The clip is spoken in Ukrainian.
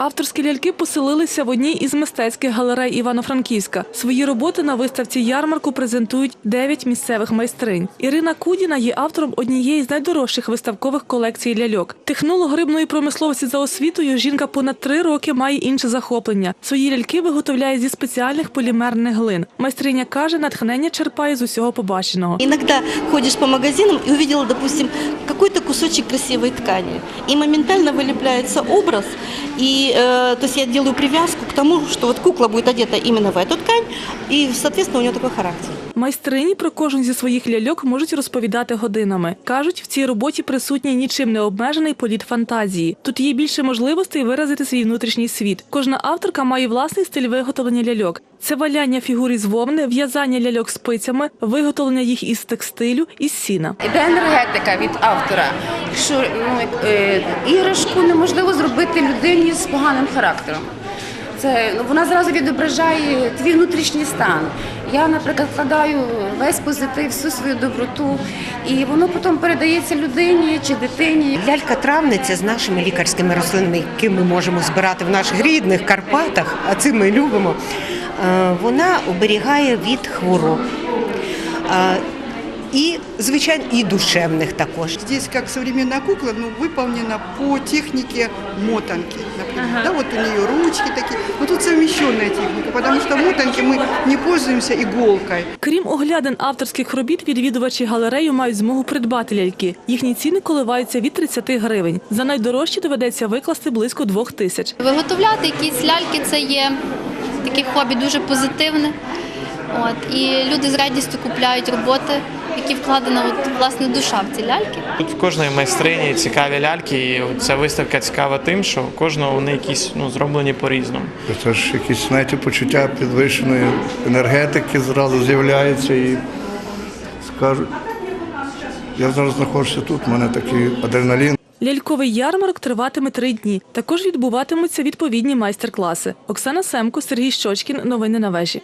Авторські ляльки поселилися в одній із мистецьких галерей Івано-Франківська. Свої роботи на виставці ярмарку презентують дев'ять місцевих майстринь. Ірина Кудіна є автором однієї з найдорожчих виставкових колекцій ляльок. Технолог рибної промисловості за освітою жінка понад три роки має інше захоплення. Свої ляльки виготовляє зі спеціальних полімерних глин. Майстриня каже, натхнення черпає з усього побаченого. Иногда ходишь по магазинам и увидела, допустим, какой-то кусочек красивой ткани. И моментально вылепляется образ. Э, то есть я делаю привязку к тому, что вот кукла будет одета именно в эту ткань. И, соответственно, у нее такой характер. Майстрині про кожен зі своїх ляльок можуть розповідати годинами. Кажуть, в цій роботі присутній нічим не обмежений політ фантазії. Тут є більше можливостей виразити свій внутрішній світ. Кожна авторка має власний стиль виготовлення ляльок. Це валяння фігур із вовни, в'язання ляльок спицями, виготовлення їх із текстилю, із сіна. Іде енергетика від автора. Що ну, е, іграшку неможливо зробити людині з поганим характером. Це ну, вона зразу відображає твій внутрішній стан. Я, наприклад, вкладаю весь позитив, всю свою доброту, і воно потім передається людині чи дитині. Лялька травниця з нашими лікарськими рослинами, які ми можемо збирати в наших рідних Карпатах, а це ми любимо. е, Вона оберігає від хвороб. І, звичайно, і душевних також. Здесь как современная кукла, но выполнена по технике мотанки. Например. Да, вот у нее ручки такие. Но тут совмещенная техника, потому что мотанки мы не пользуемся иголкой. Крім оглядин авторських робіт, відвідувачі галерею мають змогу придбати ляльки. Їхні ціни коливаються від 30 гривень. За найдорожчі доведеться викласти близько двох тисяч. Виготовляти якісь ляльки це є таке хобі дуже позитивне. От, і люди з радістю купляють роботи, які вкладена от, власне душа в ці ляльки. Тут в кожної майстрині цікаві ляльки, і ця виставка цікава тим, що кожного вони якісь ну, зроблені по-різному. Це ж якісь знаєте, почуття підвищеної енергетики зразу з'являється і скажуть. Я зараз знаходжуся тут, у мене такий адреналін. Ляльковий ярмарок триватиме три дні. Також відбуватимуться відповідні майстер-класи. Оксана Семко, Сергій Щочкін. Новини на вежі.